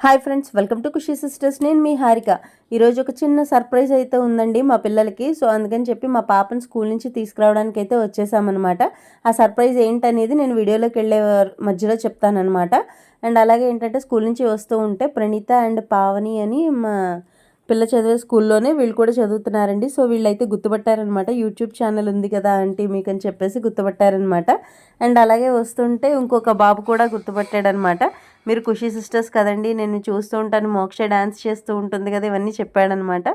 Hi friends welcome to Khushi sisters. నేను మీ హారిక. ఈరోజు ఒక చిన్న సర్ప్రైజ్ అయితే ఉందండి మా పిల్లలకి. సో అందుకని చెప్పి మా పాపను స్కూల్ నుంచి తీసుకురావడానికి అయితే వచ్చేసామన్నమాట. ఆ సర్ప్రైజ్ ఏంటనేది నేను వీడియోలోకి వెళ్ళే మధ్యలో చెప్తానమాట అండ్ అలాగే ఏంటంటే స్కూల్ నుంచి వస్తూ ఉంటే ప్రణీత అండ్ పావని అని మా పిల్ల చదివే స్కూల్లోనే వీళ్ళు కూడా చదువుతున్నారండి. సో వీళ్ళైతే గుర్తుపట్టారనమాట యూట్యూబ్ ఛానల్ ఉంది కదా ఆంటీ మీకు అని చెప్పేసి గుర్తుపట్టారనమాట అండ్ అలాగే వస్తుంటే ఇంకొక బాబు కూడా గుర్తుపట్టాడనమాట మీరు ఖుషి సిస్టర్స్ కదండి నేను చూస్తూ ఉంటాను మోక్ష డ్యాన్స్ చేస్తూ ఉంటుంది కదా ఇవన్నీ చెప్పాడనమాట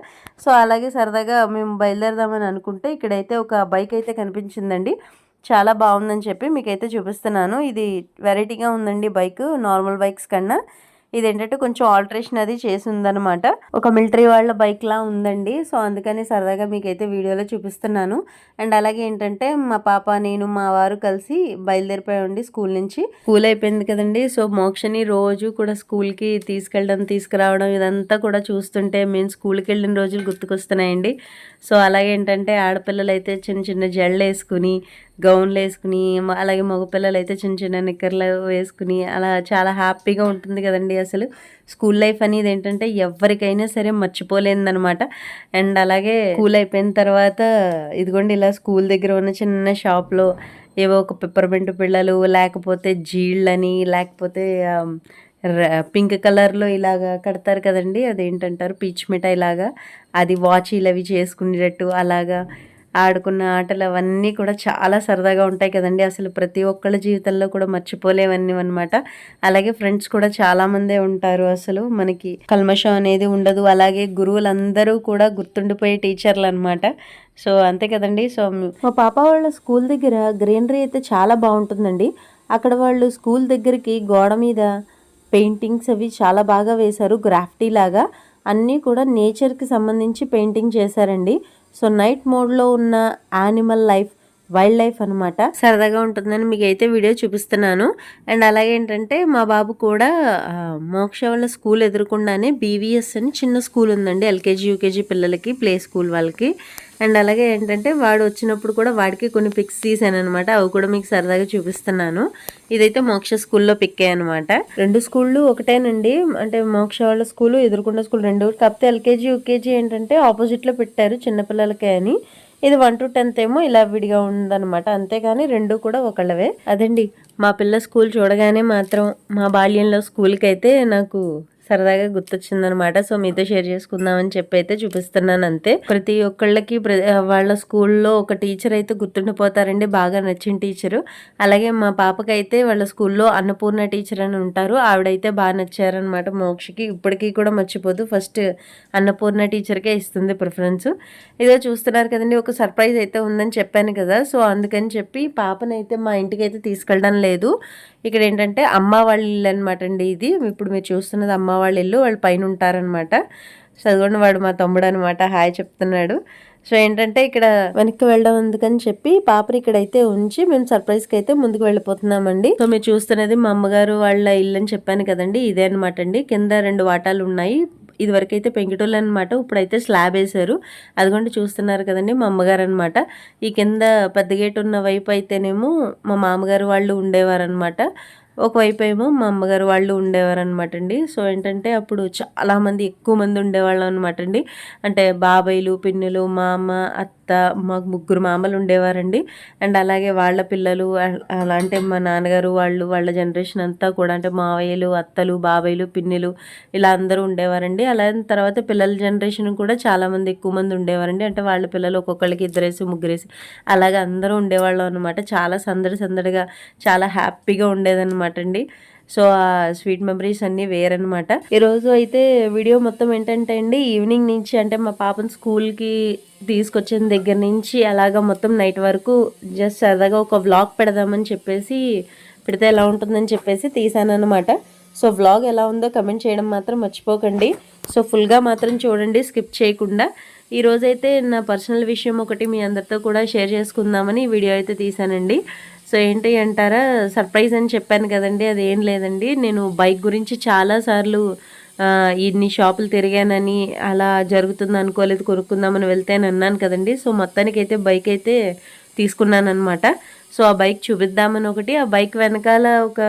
సో అలాగే సరదాగా మేము బయలుదేరదామని అనుకుంటే ఇక్కడైతే ఒక బైక్ అయితే కనిపించిందండి. చాలా బాగుందని చెప్పి మీకైతే చూపిస్తున్నాను. ఇది వెరైటీగా ఉందండి బైక్ నార్మల్ బైక్స్ కన్నా. ఇది ఏంటంటే కొంచెం ఆల్టరేషన్ అది చేసి ఉందనమాట ఒక మిలిటరీ వాళ్ళ బైక్ లా ఉందండి. సో అందుకని సరదాగా మీకైతే వీడియోలో చూపిస్తున్నాను. అండ్ అలాగే ఏంటంటే మా పాప నేను మా వారు కలిసి బయలుదేరిపోయామండి స్కూల్ నుంచి స్కూల్ అయిపోయింది కదండి. సో మోక్షని రోజు కూడా స్కూల్కి తీసుకెళ్ళడం తీసుకురావడం ఇదంతా కూడా చూస్తుంటే మేము స్కూల్కి వెళ్ళిన రోజులు గుర్తుకొస్తున్నాయండి. సో అలాగే ఏంటంటే ఆడపిల్లలు అయితే చిన్న చిన్న జళ్ళు వేసుకుని గౌన్లు వేసుకుని అలాగే మగపిల్లలు అయితే చిన్న చిన్న నిక్కర్లు వేసుకుని అలా చాలా హ్యాపీగా ఉంటుంది కదండి అసలు. స్కూల్ లైఫ్ అనేది ఏంటంటే ఎవరికైనా సరే మర్చిపోలేదనమాట అండ్ అలాగే స్కూల్ అయిపోయిన తర్వాత ఇదిగోండి ఇలా స్కూల్ దగ్గర ఉన్న చిన్న షాప్లో ఏవో ఒక పిప్పర్మెంట్ పిల్లలు లేకపోతే జీళ్ళని లేకపోతే పింక్ కలర్లో ఇలాగా కడతారు కదండి అదేంటంటారు? పీచ్ మిఠాయి లాగా. అది వాచీలు అవి చేసుకునేటట్టు అలాగా ఆడుకున్న ఆటలు అవన్నీ కూడా చాలా సరదాగా ఉంటాయి కదండి. అసలు ప్రతి ఒక్కళ్ళ జీవితంలో కూడా మర్చిపోలేవన్నీ అనమాట అలాగే ఫ్రెండ్స్ కూడా చాలామందే ఉంటారు అసలు. మనకి కల్మషం అనేది ఉండదు. అలాగే గురువులందరూ కూడా గుర్తుండిపోయే టీచర్లు అనమాట సో అంతే కదండి. సో మా పాప వాళ్ళ స్కూల్ దగ్గర గ్రీనరీ అయితే చాలా బాగుంటుందండి. అక్కడ వాళ్ళు స్కూల్ దగ్గరికి గోడ మీద పెయింటింగ్స్ అవి చాలా బాగా వేశారు. గ్రాఫ్టీ లాగా. అన్నీ కూడా నేచర్కి సంబంధించి పెయింటింగ్ చేశారండి. సో నైట్ మోడ్లో ఉన్న యానిమల్ లైఫ్ వైల్డ్ లైఫ్ అనమాట సరదాగా ఉంటుందని మీకు అయితే వీడియో చూపిస్తున్నాను. అండ్ అలాగే ఏంటంటే మా బాబు కూడా మోక్ష వాళ్ళ స్కూల్ ఎదురుకుండానే బీవీఎస్ అని చిన్న స్కూల్ ఉందండి. ఎల్కేజీ యూకేజీ పిల్లలకి ప్లే స్కూల్ వాళ్ళకి. అండ్ అలాగే ఏంటంటే వాడు వచ్చినప్పుడు కూడా వాడికి కొన్ని పిక్స్ తీసాను అనమాట అవి కూడా మీకు సరదాగా చూపిస్తున్నాను. ఇదైతే మోక్ష స్కూల్లో పిక్ అనమాట రెండు స్కూళ్ళు ఒకటేనండి. అంటే మోక్ష వాళ్ళ స్కూల్ ఎదురుకుండా స్కూల్ రెండు. కాకపోతే ఎల్కేజీ యూకేజీ ఏంటంటే ఆపోజిట్లో పెట్టారు చిన్నపిల్లలకే అని. ఇది వన్ టు టెన్త్ ఏమో ఇలా విడిగా ఉందన్నమాట. అంతేగాని రెండు కూడా ఒకళ్ళవే. అదండి మా పిల్ల స్కూల్ చూడగానే మాత్రం మా బాల్యంలో స్కూల్కి అయితే నాకు సరదాగా గుర్తొచ్చిందనమాట. సో మీతో షేర్ చేసుకుందామని చెప్పి అయితే చూపిస్తున్నాను అంతే ప్రతి ఒక్కళ్ళకి వాళ్ళ స్కూల్లో ఒక టీచర్ అయితే గుర్తుండిపోతారండి. బాగా నచ్చిన టీచరు. అలాగే మా పాపకైతే వాళ్ళ స్కూల్లో అన్నపూర్ణ టీచర్ అని ఉంటారు. ఆవిడైతే బాగా నచ్చారనమాట మోక్షకి. ఇప్పటికీ కూడా మర్చిపోదు. ఫస్ట్ అన్నపూర్ణ టీచర్కే ఇస్తుంది ప్రిఫరెన్స్. ఇదో చూస్తున్నారు కదండి ఒక సర్ప్రైజ్ అయితే ఉందని చెప్పాను కదా. సో అందుకని చెప్పి పాపనైతే మా ఇంటికి అయితే తీసుకెళ్ళడం లేదు. ఇక్కడ ఏంటంటే అమ్మ వాళ్ళ ఇల్లు అనమాట అండి ఇది. ఇప్పుడు మీరు చూస్తున్నది అమ్మ వాళ్ళ ఇల్లు వాళ్ళు పైన ఉంటారనమాట చదువుకున్న వాడు మా తమ్ముడు అనమాట హాయ్ చెప్తున్నాడు. సో ఏంటంటే ఇక్కడ వెనక్కి వెళ్ళడం అందుకని చెప్పి పాపని ఇక్కడైతే ఉంచి మేము సర్ప్రైజ్కి అయితే ముందుకు వెళ్ళిపోతున్నామండి. సో మీరు చూస్తున్నది మా అమ్మగారు వాళ్ళ ఇల్లు అని చెప్పాను కదండి. ఇదే అనమాట అండి. కింద రెండు వాటాలు ఉన్నాయి. ఇదివరకు అయితే పెంకిటోళ్ళు అనమాట ఇప్పుడైతే స్లాబ్ వేశారు. అదిగోండి చూస్తున్నారు కదండి మా అమ్మగారు అనమాట ఈ కింద పెద్ద గేట్ ఉన్న వైపు అయితేనేమో మా మామగారు వాళ్ళు ఉండేవారు అనమాట ఒకవైపు ఏమో మా అమ్మగారు వాళ్ళు ఉండేవారు అనమాట అండి సో ఏంటంటే అప్పుడు చాలామంది ఎక్కువ మంది ఉండేవాళ్ళం అనమాట అండి అంటే బాబాయిలు పిన్నులు మా అమ్మ అత్త మాకు ముగ్గురు మామలు ఉండేవారండి. అండ్ అలాగే వాళ్ళ పిల్లలు అలా అంటే మా నాన్నగారు వాళ్ళు వాళ్ళ జనరేషన్ అంతా కూడా అంటే మావయ్యలు అత్తలు బాబాయిలు పిన్నులు ఇలా అందరూ ఉండేవారండి. అలా తర్వాత పిల్లల జనరేషన్ కూడా చాలామంది ఎక్కువ మంది ఉండేవారండి. అంటే వాళ్ళ పిల్లలు ఒక్కొక్కరికి ఇద్దరేసి ముగ్గురేసి అలాగే అందరూ ఉండేవాళ్ళం అనమాట చాలా సందడి సందడిగా చాలా హ్యాపీగా ఉండేదన్నమాట అండి సో ఆ స్వీట్ మెమరీస్ అన్నీ వేరనమాట ఈరోజు అయితే వీడియో మొత్తం ఏంటంటే అండి ఈవినింగ్ నుంచి అంటే మా పాపను స్కూల్కి తీసుకొచ్చిన దగ్గర నుంచి అలాగా మొత్తం నైట్ వరకు జస్ట్ సరదాగా ఒక వ్లాగ్ పెడదామని చెప్పేసి పెడితే ఎలా ఉంటుందని చెప్పేసి తీసాను అనమాట సో వ్లాగ్ ఎలా ఉందో కమెంట్ చేయడం మాత్రం మర్చిపోకండి. సో ఫుల్గా మాత్రం చూడండి స్కిప్ చేయకుండా. ఈరోజైతే నా పర్సనల్ విషయం ఒకటి మీ అందరితో కూడా షేర్ చేసుకుందామని వీడియో అయితే తీసానండి సో ఏంటి అంటారా సర్ప్రైజ్ అని చెప్పాను కదండి అది ఏం లేదండి. నేను బైక్ గురించి చాలాసార్లు ఇన్ని షాపులు తిరిగానని అలా జరుగుతుంది అనుకోలేదు కొనుక్కుందామని వెళ్తే అని అన్నాను కదండి. సో మొత్తానికి అయితే బైక్ అయితే తీసుకున్నాను అనమాట సో ఆ బైక్ చూపిద్దామని ఒకటి ఆ బైక్ వెనకాల ఒక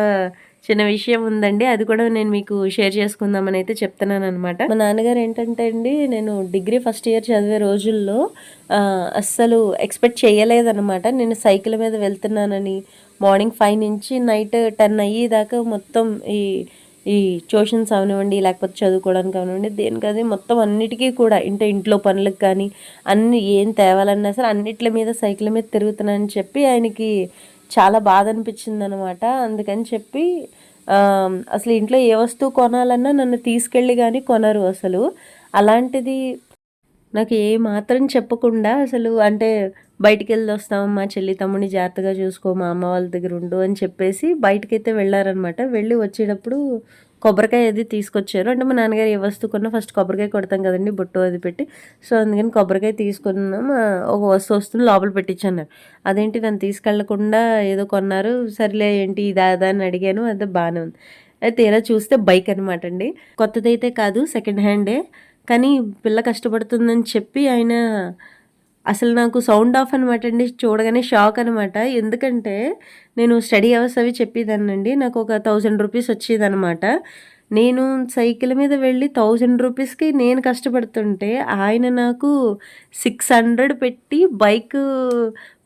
చిన్న విషయం ఉందండి. అది కూడా నేను మీకు షేర్ చేసుకుందామని అయితే చెప్తున్నాను అనమాట మా నాన్నగారు ఏంటంటే అండి నేను డిగ్రీ ఫస్ట్ ఇయర్ చదివే రోజుల్లో అస్సలు ఎక్స్పెక్ట్ చేయలేదన్నమాట. నేను సైకిల్ మీద వెళ్తున్నానని మార్నింగ్ ఫైవ్ నుంచి నైట్ టెన్ అయ్యేదాకా మొత్తం ఈ ఈ ట్యూషన్స్ అవనివ్వండి లేకపోతే చదువుకోవడానికి అవనివ్వండి దేనికది మొత్తం అన్నిటికీ కూడా ఇంటే ఇంట్లో పనులకు కానీ అన్ని ఏం తేవాలన్నా సరే అన్నిట్ల మీద సైకిల్ మీద తిరుగుతున్నానని చెప్పి ఆయనకి చాలా బాధ అనిపించింది అనమాట అందుకని చెప్పి అసలు ఇంట్లో ఏ వస్తువు కొనాలన్నా నన్ను తీసుకెళ్ళి కానీ కొనరు అసలు. అలాంటిది నాకు ఏ మాత్రం చెప్పకుండా అసలు అంటే బయటికి వెళ్ళి వస్తాం మా చెల్లి తమ్ముని జాగ్రత్తగా చూసుకో మా అమ్మ వాళ్ళ దగ్గర ఉండు అని చెప్పేసి బయటకైతే వెళ్ళారనమాట వెళ్ళి వచ్చేటప్పుడు కొబ్బరికాయ అది తీసుకొచ్చారు. అంటే మా నాన్నగారు ఏ వస్తువు కొన్నా ఫస్ట్ కొబ్బరికాయ కొడతాం కదండి బొట్టు అది పెట్టి. సో అందుకని కొబ్బరికాయ తీసుకున్నాం. ఒక వస్తువు వస్తుంది లోపల పెట్టించన్నారు. అదేంటి నన్ను తీసుకెళ్ళకుండా ఏదో కొన్నారు. సర్లే ఏంటి ఇదా అదా అని అడిగాను. అదే బాగానే ఉంది. అయితే తీరా చూస్తే బైక్ అనమాట అండి. కొత్తదైతే కాదు సెకండ్ హ్యాండే. కానీ పిల్ల కష్టపడుతుందని చెప్పి ఆయన అసలు నాకు సౌండ్ ఆఫ్ అనమాట అండి చూడగానే షాక్ అనమాట ఎందుకంటే నేను స్టడీ అవర్స్ అవి చెప్పేదాన్నండి. నాకు ఒక థౌజండ్ రూపీస్ వచ్చేదనమాట నేను సైకిల్ మీద వెళ్ళి థౌజండ్ రూపీస్కి నేను కష్టపడుతుంటే ఆయన నాకు సిక్స్ హండ్రెడ్ పెట్టి బైక్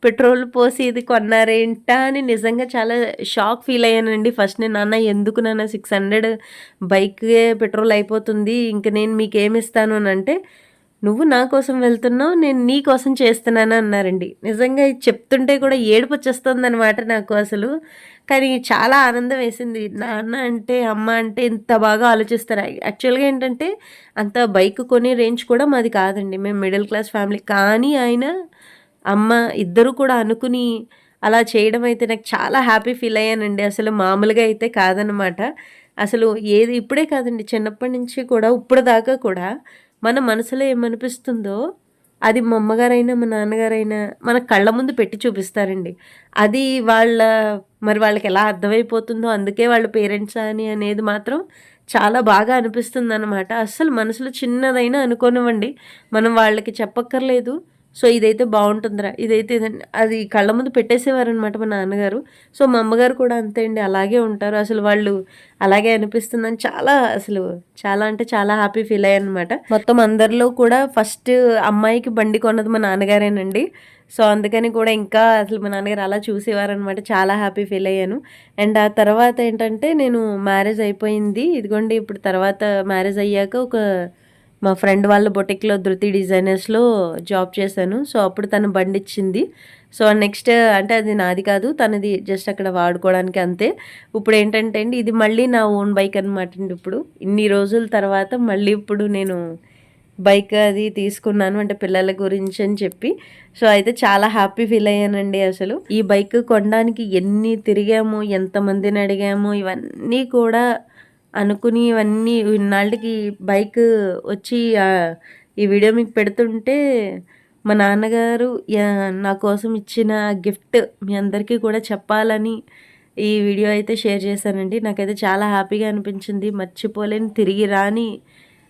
పెట్రోల్ పోసి ఇది కొన్నారేంటా అని నిజంగా చాలా షాక్ ఫీల్ అయ్యానండి. ఫస్ట్ నేను నాన్న ఎందుకు నాన్న సిక్స్ హండ్రెడ్ బైక్ పెట్రోల్ అయిపోతుంది ఇంక నేను మీకు ఏమి ఇస్తాను? అని అంటే నువ్వు నా కోసం వెళ్తున్నావు నేను నీ కోసం చేస్తున్నాను? అన్నారండి. నిజంగా ఇది చెప్తుంటే కూడా ఏడుపు వచ్చేస్తుందనమాట నాకు అసలు. కానీ చాలా ఆనందం వేసింది. నాన్న అంటే అమ్మ అంటే ఇంత బాగా ఆలోచిస్తారు. యాక్చువల్గా ఏంటంటే అంత బైక్ కొనే రేంజ్ కూడా మాది కాదండి. మేము మిడిల్ క్లాస్ ఫ్యామిలీ. కానీ ఆయన అమ్మ ఇద్దరు కూడా అనుకుని అలా చేయడం అయితే నాకు చాలా హ్యాపీ ఫీల్ అయ్యానండి. అసలు మామూలుగా అయితే కాదనమాట అసలు ఏది ఇప్పుడే కాదండి. చిన్నప్పటి నుంచి కూడా ఇప్పుడు దాకా కూడా మన మనసులో ఏమనిపిస్తుందో అది మా అమ్మగారైనా మా నాన్నగారైనా మన కళ్ళ ముందు పెట్టి చూపిస్తారండి. అది వాళ్ళ మరి వాళ్ళకి ఎలా అర్థమైపోతుందో అందుకే వాళ్ళ పేరెంట్స్ అని అనేది మాత్రం చాలా బాగా అనిపిస్తుంది అనమాట అస్సలు మనసులో చిన్నదైనా అనుకోనివ్వండి. మనం వాళ్ళకి చెప్పక్కర్లేదు. సో ఇదైతే బాగుంటుందిరా. ఇదైతే ఇదండి అది కళ్ళ ముందు పెట్టేసేవారనమాట మా నాన్నగారు. సో మా అమ్మగారు కూడా అంతే అండి అలాగే ఉంటారు. అసలు వాళ్ళు అలాగే అనిపిస్తుందని చాలా అసలు చాలా అంటే చాలా హ్యాపీ ఫీల్ అయ్యాను అనమాట మొత్తం అందరిలో కూడా ఫస్ట్ అమ్మాయికి బండి కొన్నది మా నాన్నగారేనండి. సో అందుకని కూడా ఇంకా అసలు మా నాన్నగారు అలా చూసేవారనమాట చాలా హ్యాపీ ఫీల్ అయ్యాను. అండ్ ఆ తర్వాత ఏంటంటే నేను మ్యారేజ్ అయిపోయింది. ఇదిగోండి ఇప్పుడు తర్వాత మ్యారేజ్ అయ్యాక ఒక మా ఫ్రెండ్ వాళ్ళ బొటిక్లో ధృతి డిజైనర్స్లో జాబ్ చేశాను. సో అప్పుడు తను బండి ఇచ్చింది సో నెక్స్ట్ అంటే అది నాది కాదు తనది జస్ట్ అక్కడ వాడుకోవడానికి అంతే. ఇప్పుడు ఏంటంటే అండి ఇది మళ్ళీ నా ఓన్ బైక్ అనమాట అండి ఇప్పుడు. ఇన్ని రోజుల తర్వాత మళ్ళీ ఇప్పుడు నేను బైక్ అది తీసుకున్నాను అంటే పిల్లల గురించి అని చెప్పి. సో అయితే చాలా హ్యాపీ ఫీల్ అయ్యానండి అసలు. ఈ బైక్ కొనడానికి ఎన్ని తిరిగాము ఎంతమందిని అడిగాము ఇవన్నీ కూడా అనుకుని ఇవన్నీ ఇన్నాళ్ళకి బైక్ వచ్చి ఈ వీడియో మీకు పెడుతుంటే మా నాన్నగారు యా- నా కోసం ఇచ్చిన గిఫ్ట్ మీ అందరికీ కూడా చెప్పాలని ఈ వీడియో అయితే షేర్ చేశానండి. నాకైతే చాలా హ్యాపీగా అనిపించింది. మర్చిపోలేని తిరిగి రాని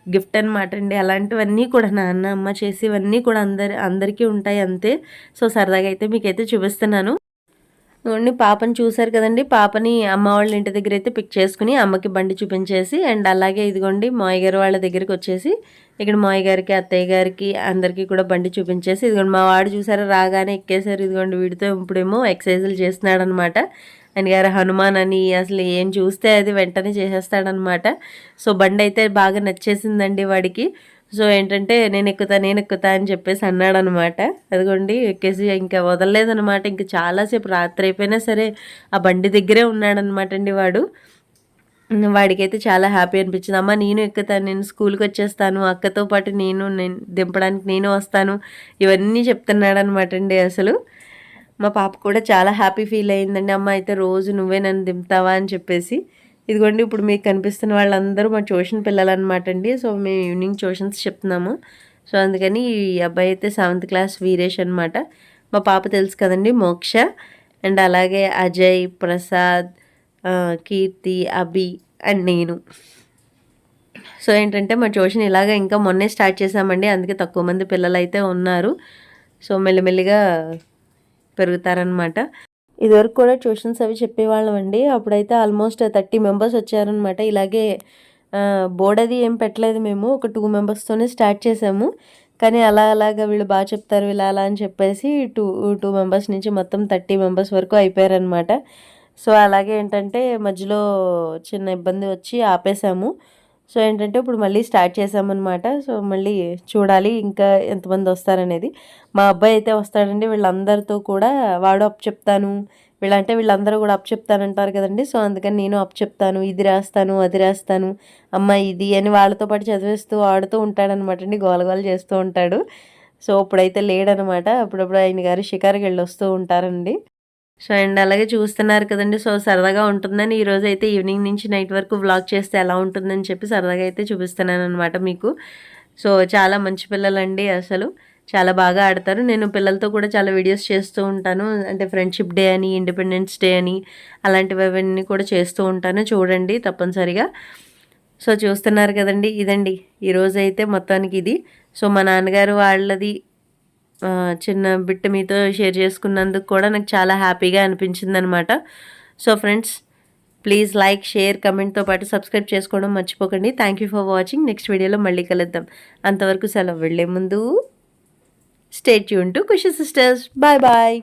గిఫ్ట్ అనమాట అండి. అలాంటివన్నీ కూడా నాన్న అమ్మ చేసేవన్నీ కూడా అందరి అందరికీ ఉంటాయి అంతే. సో సరదాగా అయితే మీకైతే చూపిస్తున్నాను. ఇదిగోండి పాపని చూశారు కదండి. పాపని అమ్మ వాళ్ళ ఇంటి దగ్గర అయితే పిక్ చేసుకుని అమ్మకి బండి చూపించేసి అండ్ అలాగే ఇదిగోండి మాయ గారు వాళ్ళ దగ్గరికి వచ్చేసి ఇక్కడ మాయ గారికి అత్తయ్య గారికి అందరికీ కూడా బండి చూపించేసి ఇదిగోండి మా వాడు చూసారా రాగానే ఎక్కేసారు ఇదిగోండి వీడితో ఇప్పుడేమో ఎక్సర్సైజులు చేస్తున్నాడు అనమాట ఆయన గారు హనుమాన్ అని అసలు ఏం చూస్తే అది వెంటనే చేసేస్తాడనమాట. సో బండి అయితే బాగా నచ్చేసిందండి వాడికి. సో ఏంటంటే నేను ఎక్కుతా నేను ఎక్కుతా అని చెప్పేసి అన్నాడు అనమాట అదిగోండి ఎక్కేసి ఇంకా వదలలేదనమాట. ఇంకా చాలాసేపు రాత్రి అయిపోయినా సరే ఆ బండి దగ్గరే ఉన్నాడనమాట అండి వాడు. వాడికైతే చాలా హ్యాపీ అనిపించింది. అమ్మ నేను ఎక్కుతాను నేను స్కూల్కి వచ్చేస్తాను అక్కతో పాటు నేను నేను దింపడానికి నేను వస్తాను. ఇవన్నీ చెప్తున్నాడు అనమాట అండి అసలు. మా పాప కూడా చాలా హ్యాపీ ఫీల్ అయిందండి. అమ్మ అయితే రోజు నువ్వే నన్ను దింపుతావా? అని చెప్పేసి. ఇదిగోండి ఇప్పుడు మీకు కనిపిస్తున్న వాళ్ళందరూ మా ట్యూషన్ పిల్లలు అనమాట అండి. సో మేము ఈవినింగ్ ట్యూషన్స్ చెప్తున్నాము. సో అందుకని ఈ అబ్బాయి అయితే సెవెంత్ క్లాస్ వీరేష్ అనమాట మా పాప తెలుసు కదండి మోక్ష. అండ్ అలాగే అజయ్ ప్రసాద్ కీర్తి అభి అండ్ నేను. సో ఏంటంటే మా ట్యూషన్ ఇలాగ ఇంకా మొన్నే స్టార్ట్ చేసామండి అందుకే తక్కువ మంది పిల్లలు అయితే ఉన్నారు. సో మెల్లిమెల్లిగా పెరుగుతారనమాట ఇదివరకు కూడా ట్యూషన్స్ అవి చెప్పేవాళ్ళం అండి అప్పుడైతే ఆల్మోస్ట్ థర్టీ మెంబర్స్ వచ్చారనమాట ఇలాగే బోర్డ్ అది ఏం పెట్టలేదు మేము. ఒక టూ మెంబర్స్తోనే స్టార్ట్ చేసాము. కానీ అలా అలాగా వీళ్ళు బాగా చెప్తారు ఇలా అలా అని చెప్పేసి టూ టూ మెంబర్స్ నుంచి మొత్తం థర్టీ మెంబర్స్ వరకు అయిపోయారనమాట సో అలాగే ఏంటంటే మధ్యలో చిన్న ఇబ్బంది వచ్చి ఆపేసాము. సో ఏంటంటే ఇప్పుడు మళ్ళీ స్టార్ట్ చేసామన్నమాట. సో మళ్ళీ చూడాలి ఇంకా ఎంతమంది వస్తారనేది. మా అబ్బాయి అయితే వస్తాడండి వీళ్ళందరితో కూడా వాడు అప్ చెప్తాను. వీళ్ళంటే వీళ్ళందరూ కూడా అప్ చెప్తానంటారు కదండి. సో అందుకని నేను అప్ చెప్తాను ఇది రాస్తాను అది రాస్తాను. అమ్మ ఇది అని వాళ్ళతో పాటు చదివేస్తూ ఆడుతూ ఉంటాడనమాట అండి గోలగోల చేస్తూ ఉంటాడు. సో ఇప్పుడైతే లేడనమాట అప్పుడప్పుడు ఆయన గారు షికారుకి వెళ్ళి వస్తూ ఉంటారండి. సో అండ్ అలాగే చూస్తున్నారు కదండి. సో సరదాగా ఉంటుందని ఈరోజు అయితే ఈవినింగ్ నుంచి నైట్ వరకు వ్లాగ్ చేస్తే ఎలా ఉంటుందని చెప్పి సరదాగా అయితే చూపిస్తున్నాను అనమాట మీకు. సో చాలా మంచి పిల్లలండి అసలు. చాలా బాగా ఆడతారు. నేను పిల్లలతో కూడా చాలా వీడియోస్ చేస్తూ ఉంటాను. అంటే ఫ్రెండ్షిప్ డే అని ఇండిపెండెన్స్ డే అని అలాంటివి అవన్నీ కూడా చేస్తూ ఉంటాను. చూడండి తప్పనిసరిగా. సో చూస్తున్నారు కదండి. ఇదండి. ఈరోజు అయితే మొత్తానికి ఇది. సో మా నాన్నగారు వాళ్ళది చిన్న బిట్ మీతో షేర్ చేసుకున్నందుకు కూడా నాకు చాలా హ్యాపీగా అనిపించింది అనమాట so friends please like share కమెంట్తో పాటు సబ్స్క్రైబ్ చేసుకోవడం మర్చిపోకండి. Thank you for watching next వీడియోలో మళ్ళీ కలుద్దాం. అంతవరకు సెలవు వెళ్ళే ముందు stay Yoon to Khushi sisters bye bye